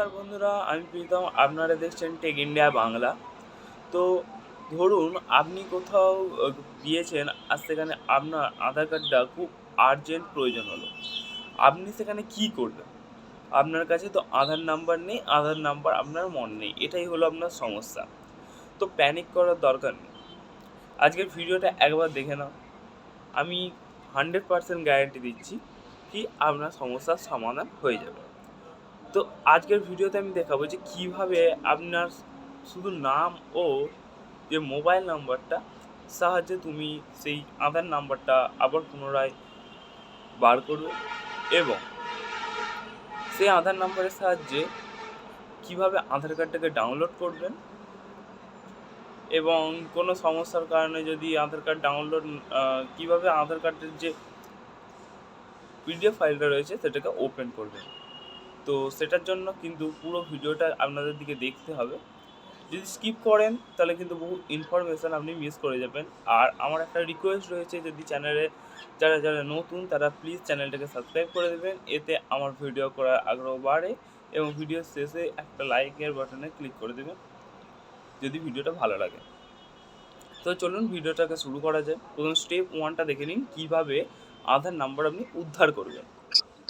নমস্কার বন্ধুরা, আমি প্রীতম। আপনারা দেখছেন টেক ইন্ডিয়া বাংলা। তো ধরুন, আপনি কোথাও গিয়েছেন, আর সেখানে আপনার আধার কার্ডটা খুব আর্জেন্ট প্রয়োজন হলো। আপনি সেখানে কি করবেন? আপনার কাছে তো আধার নাম্বার নেই, আধার নাম্বার আপনার মন নেই। এটাই হলো আপনার সমস্যা। তো প্যানিক করার দরকার নেই। আজকের ভিডিওটা একবার দেখে নাও। আমি হান্ড্রেড পার্সেন্ট গ্যারান্টি দিচ্ছি কি আপনার সমস্যার সমাধান হয়ে যাবে। তো আজকের ভিডিওতে আমি দেখাবো যে কীভাবে আপনার শুধু নাম ও যে মোবাইল নাম্বারটা সাহায্যে তুমি সেই আধার নাম্বারটা আবার পুনরায় বার করবে এবং সেই আধার নাম্বারের সাহায্যে কীভাবে আধার কার্ডটাকে ডাউনলোড করবেন এবং কোনো সমস্যার কারণে যদি আধার কার্ড ডাউনলোড কীভাবে আধার কার্ডের যে পিডিএফ ফাইলটা রয়েছে সেটাকে ওপেন করবেন। তো সেটার জন্য কিন্তু পুরো ভিডিওটা আপনাদের দিকে দেখতে হবে। যদি স্কিপ করেন, তাহলে কিন্তু বহু ইনফরমেশান আপনি মিস করে যাবেন। আর আমার একটা রিকোয়েস্ট রয়েছে যদি চ্যানেলে যারা যারা নতুন, তারা প্লিজ চ্যানেলটাকে সাবস্ক্রাইব করে দেবেন। এতে আমার ভিডিও করার আগ্রহ বাড়ে এবং ভিডিও শেষে একটা লাইকের বাটনে ক্লিক করে দেবেন, যদি ভিডিওটা ভালো লাগে। তো চলুন ভিডিওটাকে শুরু করা যায় প্রথম স্টেপ ওয়ানটা দেখে নিন। কীভাবে আধার নাম্বার আপনি উদ্ধার করবেন।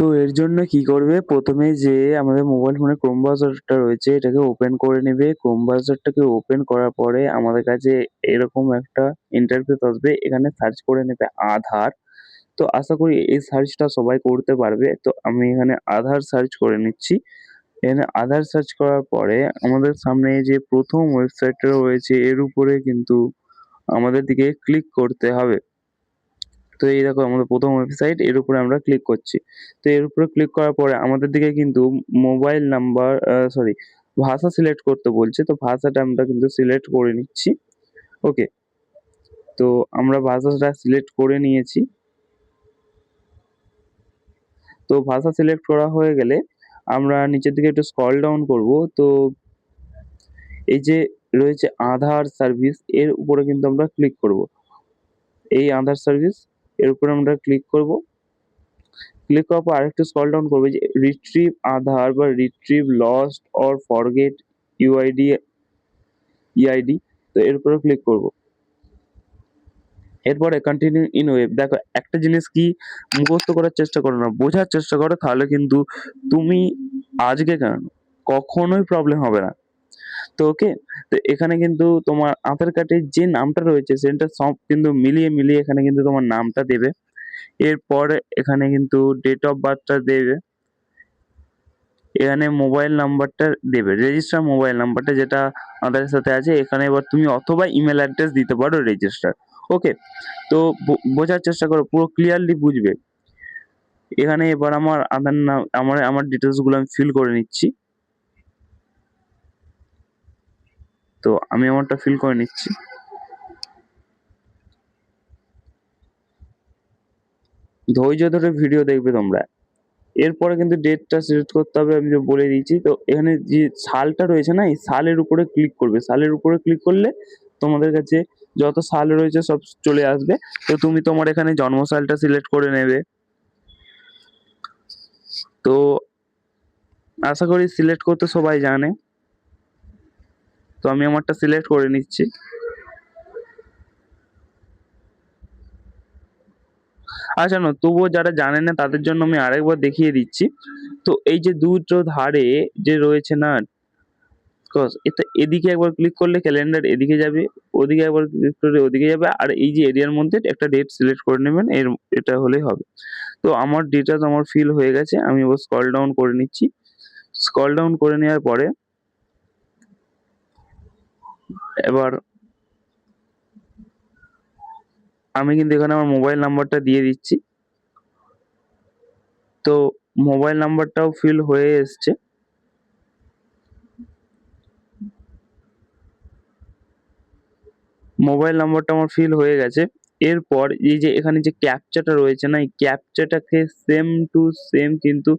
তো এর জন্য কি করবে? প্রথমে যে আমাদের মোবাইল ফোনে ক্রোম ব্রাউজারটা রয়েছে, এটাকে ওপেন করে নেবে। ক্রোম ব্রাউজারটাকে ওপেন করার পরে আমাদের কাছে এরকম একটা ইন্টারফেস আসবে। এখানে সার্চ করে নেবে আধার। তো আশা করি এই সার্চটা সবাই করতে পারবে। তো আমি এখানে আধার সার্চ করে নিচ্ছি। এখানে আধার সার্চ করার পরে আমাদের সামনে যে প্রথম ওয়েবসাইটটা রয়েছে, এর উপরে কিন্তু আমাদের দিকে ক্লিক করতে হবে। তো এই দেখো আমাদের প্রথম ওয়েবসাইট এর উপরে আমরা ক্লিক করছি। তো এর উপরে ক্লিক করার পরে আমাদের দিকে কিন্তু মোবাইল নাম্বার সরি ভাষা সিলেক্ট করতে বলছে। তো ভাষাটা আমরা কিন্তু সিলেক্ট করে নিচ্ছি। ওকে তো আমরা ভাষাটা সিলেক্ট করে নিয়েছি। তো ভাষা সিলেক্ট করা হয়ে গেলে আমরা নিচের দিকে একটু স্ক্রল ডাউন করব। তো এই যে রয়েছে আধার সার্ভিস এর উপরে কিন্তু আমরা ক্লিক করব। এই আধার সার্ভিস এর উপরে আমরা ক্লিক করব। ক্লিক করার পর আরেকটু স্ক্রল ডাউন করবে যে রিট্রিভ আধার বা retrieve lost or forget UID EID তো এর উপরে ক্লিক করব। এরপরে কন্টিনিউ ইন ওয়েব দেখো, একটা জিনিস কি মুখস্থ করার চেষ্টা করো না, বোঝার চেষ্টা করো, তাহলে কিন্তু তুমি আজকে কেন? কখনোই প্রবলেম হবে না। তো ওকে? তো এখানে কিন্তু তোমার আধার কার্ডের যে নামটা রয়েছে, সেটা সব কিন্তু মিলিয়ে মিলিয়ে এখানে কিন্তু তোমার নামটা দেবে। এরপরে এখানে কিন্তু ডেট অফ বার্থটা দেবে। এখানে মোবাইল নাম্বারটা দেবে। রেজিস্টার মোবাইল নাম্বারটা যেটা আধারের সাথে আছে, এখানে এবার তুমি অথবা ইমেল অ্যাড্রেস দিতে পারো রেজিস্টার ওকে? তো বোঝার চেষ্টা করো, পুরো ক্লিয়ারলি বুঝবে। এখানে এবার আমার আধার নাম, আমার আমার ডিটেলসগুলো আমি ফিল করে নিচ্ছি। তো আমি আমারটা ফিল করে নিচ্ছি। ধৈর্য ধরে ভিডিও দেখবে তোমরা। এরপরে কিন্তু ডেটটা সিলেক্ট করতে হবে, আমি যে বলে দিয়েছি। তো এখানে যে সালটা রয়েছে না, এই সালের উপরে ক্লিক করবে। সালের উপরে ক্লিক করলে তোমাদের কাছে যত সাল রয়েছে সব চলে আসবে। তো তুমি তোমার এখানে জন্মসালটা সিলেক্ট করে নেবে। তো আশা করি সিলেক্ট করতে সবাই জানে। তো আমি আমারটা সিলেক্ট করে নিচ্ছি। আচ্ছা না, তবুও যারা জানে না, তাদের জন্য আমি আরেকবার দেখিয়ে দিচ্ছি। তো এই যে দুটো ধারে যে রয়েছে না এটা এদিকে একবার ক্লিক করলে ক্যালেন্ডার এদিকে যাবে, ওদিকে একবার ক্লিক করলে ওদিকে যাবে, আর এই যে এরিয়ার মধ্যে একটা ডেট সিলেক্ট করে নেবেন, এর, এটা হলেই হবে। তো আমার ডেটা আমার ফিল হয়ে গেছে, আমি এবার স্কল ডাউন করে নিচ্ছি। স্কল ডাউন করে নেওয়ার পরে এবার আমি কিন্তু এখানে আমার মোবাইল নাম্বারটা দিয়ে দিচ্ছি। তো মোবাইল নাম্বারটাও ফিল হয়ে এসছে। মোবাইল নাম্বারটা আমার ফিল হয়ে গেছে। এরপর এই যে এখানে যে ক্যাপচাটা রয়েছে না, এই ক্যাপচাটাকে সেম টু সেম কিন্তু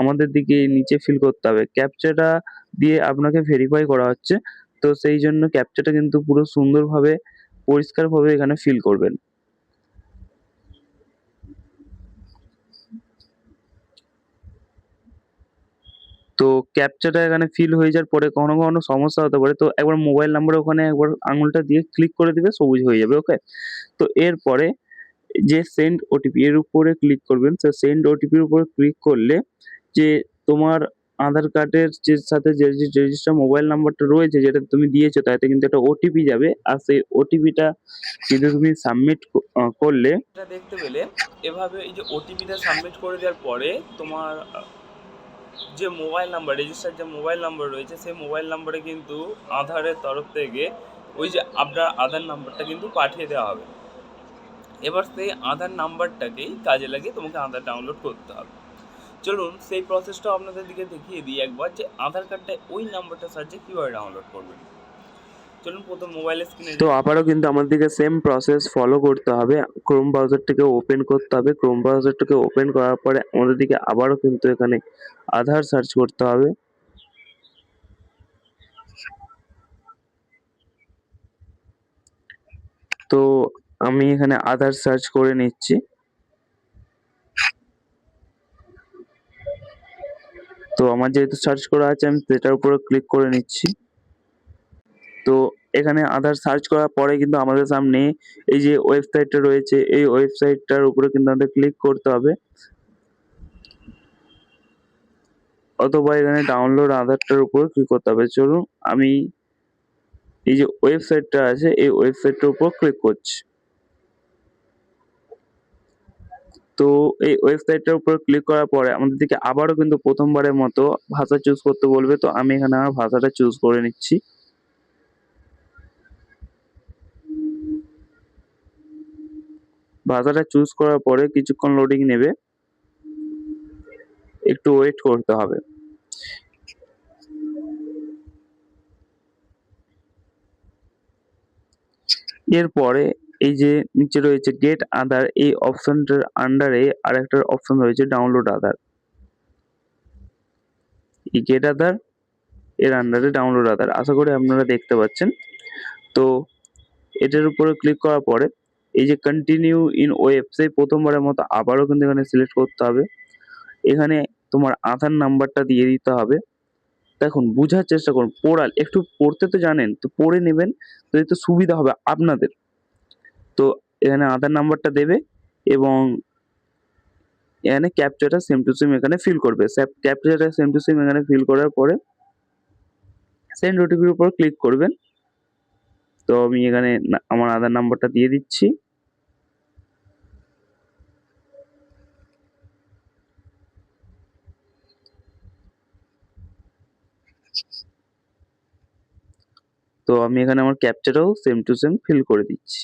আমাদের দিকে নিচে ফিল করতে হবে। ক্যাপচাটা দিয়ে আপনাকে ভেরিফাই করা হচ্ছে। তো সেই জন্য ক্যাপচাটা কিন্তু পুরো সুন্দরভাবে পরিষ্কারভাবে এখানে ফিল করবেন তো ক্যাপচাটা এখানে ফিল হয়ে যাওয়ার পরে কখনো, কখনো সমস্যা হতে পারে। তো একবার মোবাইল নাম্বারের ওখানে একবার আঙুলটা দিয়ে ক্লিক করে দিবে, সবুজ হয়ে যাবে, ওকে? তো এরপরে যে সেন্ড ওটিপি এর উপরে ক্লিক করবেন। তো সেন্ড ওটিপির উপরে ক্লিক করলে যে তোমার আধার কার্ডের যে সাথে যে রেজিস্টার মোবাইল নাম্বারটা রয়েছে, যেটা তুমি দিয়েছ, তাতে কিন্তু একটা ওটিপি যাবে। আর সেই ওটিপিটা কিন্তু তুমি সাবমিট করলে এটা দেখতে পেলে, এভাবে এই যে ওটিপিটা সাবমিট করে দেওয়ার পরে তোমার যে মোবাইল নাম্বার রেজিস্টার যে মোবাইল নাম্বার রয়েছে, সেই মোবাইল নাম্বারে কিন্তু আধারের তরফ থেকে ওই যে আপনার আধার নাম্বারটা কিন্তু পাঠিয়ে দেওয়া হবে এবার সেই আধার নাম্বারটাকেই কাজে লাগিয়ে তোমাকে আধার ডাউনলোড করতে হবে চলুন সেই প্রসেসটা আপনাদের দিকে দেখিয়ে দিই একবার যে আধার কার্ডটা ওই নাম্বারটা সাহায্যে কীভাবে ডাউনলোড করবেন চলুন প্রথম মোবাইলের স্ক্রিনে তো আবারও কিন্তু আমাদেরকে সেম প্রসেস ফলো করতে হবে। ক্রোম ব্রাউজারটাকে ওপেন করতে হবে। ক্রোম ব্রাউজারটাকে ওপেন করার পরে আমাদেরকে আবারও কিন্তু এখানে আধার সার্চ করতে হবে। তো আমি এখানে আধার সার্চ করে নিচ্ছি। আমার যেহেতু সার্চ করা আছে, আমি সেটার উপরে ক্লিক করে নিচ্ছি। তো এখানে আধার সার্চ করার পরে কিন্তু আমাদের সামনে এই যে ওয়েবসাইটটা রয়েছে, এই ওয়েবসাইটটার উপরে কিন্তু আমাদের ক্লিক করতে হবে। অথবা এখানে ডাউনলোড আধারটার উপর ক্লিক করতে হবে। চলুন, আমি এই যে ওয়েবসাইটটা আছে, এই ওয়েবসাইটটার উপর ক্লিক করছি। তো এই ওয়েবসাইটটার উপর ক্লিক করার পরে আমাদেরকে আবারও কিন্তু প্রথমবারের মতো ভাষা চুজ করতে বলবে। তো আমি এখানে আমার ভাষাটা চুজ করে নিচ্ছি। ভাষাটা চুজ করার পরে কিছুক্ষণ লোডিং নেবে। একটু ওয়েট করতে হবে। এরপরে এই যে নিচে রয়েছে গেট আধার এই অপশনটার আন্ডারে আরেকটা অপশন রয়েছে ডাউনলোড আধার। এই গেট আধার এর আন্ডারে ডাউনলোড আধার। আশা করি আপনারা দেখতে পাচ্ছেন। তো এটার উপরে ক্লিক করার পরে এই যে কন্টিনিউ ইন ওয়েব সেই প্রথমবারের মতো আবারও কিন্তু এখানে সিলেক্ট করতে হবে। এখানে তোমার আধার নাম্বারটা দিয়ে দিতে হবে। দেখুন, বুঝার চেষ্টা করুন। পড়াল, একটু পড়তে তো জানেন, তো পড়ে নেবেন তো সুবিধা হবে আপনাদের। তো এখানে আধার নাম্বারটা দেবে এবং এখানে ক্যাপচাটা সেম টু সেম এখানে ফিল করবে। স্যাপ ক্যাপচাটা সেম টু সেম এখানে ফিল করার পরে সেন্ড ওটিপির উপর ক্লিক করবেন। তো আমি এখানে আমার আধার নাম্বারটা দিয়ে দিচ্ছি। তো আমি এখানে আমার ক্যাপচাটাও সেম টু সেম ফিল করে দিচ্ছি।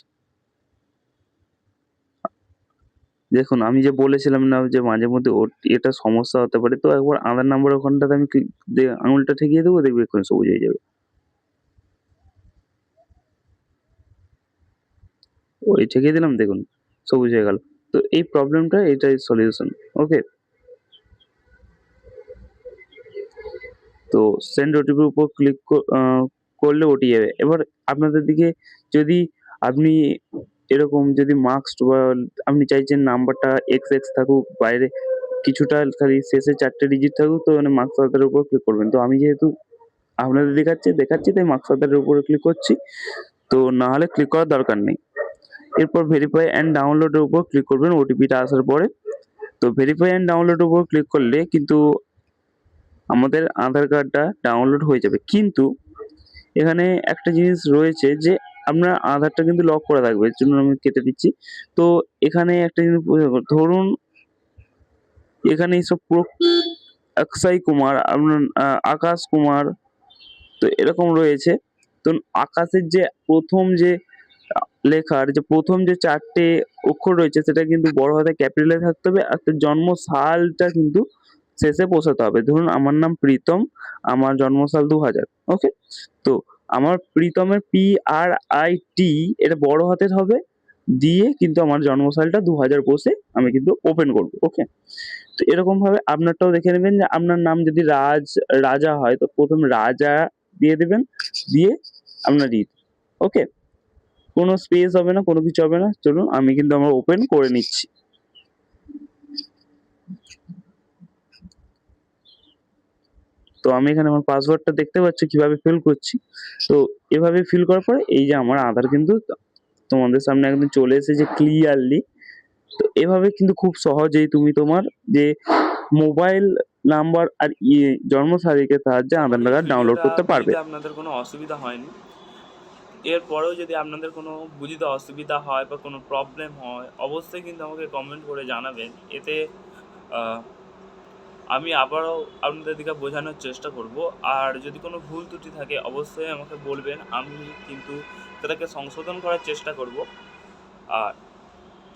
দেখুন, আমি যে বলেছিলাম না যে মাঝে মধ্যে এটা সমস্যা হতে পারে। তো একবার আধার নাম্বার ওখানটাতে আমি আঙুলটা ঠেকিয়ে দেবো, দেখবে এক্ষুনি সবুজ হয়ে যাবে। ওই ঠেকিয়ে দিলাম, দেখুন, সবুজ হয়ে গেল। তো এই প্রবলেমটা এটাই সলিউশন। ওকে? তো সেন্ড ওটিপির উপর ক্লিক করলে ওটি যাবে। এবার আপনাদের দিকে যদি আপনি এরকম যদি মার্কস বা আপনি চাইছেন নাম্বারটা এক্স, এক্স থাকুক বাইরে কিছুটা খালি শেষে চারটে ডিজিট থাকুক তো মানে মার্কস আধারের উপর ক্লিক করবেন। তো আমি যেহেতু আপনাদের দেখাচ্ছি দেখাচ্ছি তাই মার্কস আধারের উপরে ক্লিক করছি। তো না হলে ক্লিক করার দরকার নেই। এরপর ভেরিফাই অ্যান্ড ডাউনলোডের উপর ক্লিক করবেন ওটিপিটা আসার পরে। তো ভেরিফাই অ্যান্ড ডাউনলোডের উপর ক্লিক করলে কিন্তু আমাদের আধার কার্ডটা ডাউনলোড হয়ে যাবে। কিন্তু এখানে একটা জিনিস রয়েছে যে আপনার আধারটা কিন্তু লক করা থাকবে। এর জন্য আমি কেটে দিচ্ছি। তো এখানে একটা জিনিস ধরুন এখানে এইসব পুরো অক্ষয় কুমার আপনার আকাশ কুমার তো এরকম রয়েছে। তো আকাশের যে প্রথম যে লেখার যে প্রথম যে চারটে অক্ষর রয়েছে সেটা কিন্তু বড় হাতের ক্যাপিটালে থাকতে হবে। আর তার জন্ম সালটা কিন্তু শেষে বসাতে হবে। ধরুন আমার নাম প্রীতম, আমার জন্ম সাল ২০০০ ওকে? তো আমার প্রীতমের পি-আর-আই-টি এটা বড় হাতের হবে। দিয়ে কিন্তু আমার জন্ম সালটা ২০০০ বসে আমি কিন্তু ওপেন করব। ওকে? তো এরকমভাবে আপনারটাও দেখে নেবেন যে আপনার নাম যদি রাজ রাজা হয় তো প্রথম রাজা দিয়ে দেবেন দিয়ে আপনার ই ওকে? কোনো স্পেস হবে না, কোনো কিছু হবে না। চলুন আমি কিন্তু আমার ওপেন করে নিচ্ছি। তো আমি এখানে আমার পাসওয়ার্ডটা দেখতে পাচ্ছ কীভাবে ফিল করছি। তো এভাবে ফিল করার পরে এই যে আমার আধার কিন্তু তোমাদের সামনে একদম চলে এসেছে ক্লিয়ারলি তো এভাবে কিন্তু খুব সহজেই তুমি তোমার যে মোবাইল নাম্বার আর ইয়ে জন্ম তারিখের সাহায্যে আধার কার্ড ডাউনলোড করতে পারবে। আপনাদের কোনো অসুবিধা হয়নি এরপরেও যদি আপনাদের কোনো বুঝিতে অসুবিধা হয় বা কোনো প্রবলেম হয় অবশ্যই কিন্তু আমাকে কমেন্ট করে জানাবেন। এতে আমি আবারও আপনাদেরকে বোঝানোর চেষ্টা করব। আর যদি কোনো ভুল ত্রুটি থাকে, অবশ্যই আমাকে বলবেন। আমি কিন্তু সেটাকে সংশোধন করার চেষ্টা করব। আর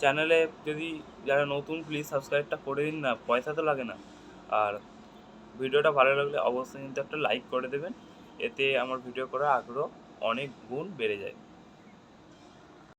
চ্যানেলে যদি যারা নতুন প্লিজ সাবস্ক্রাইবটা করে দিন না, পয়সা তো লাগে না। আর ভিডিওটা ভালো লাগলে অবশ্যই কিন্তু একটা লাইক করে দেবেন। এতে আমার ভিডিও করার আগ্রহ অনেক গুণ বেড়ে যায়।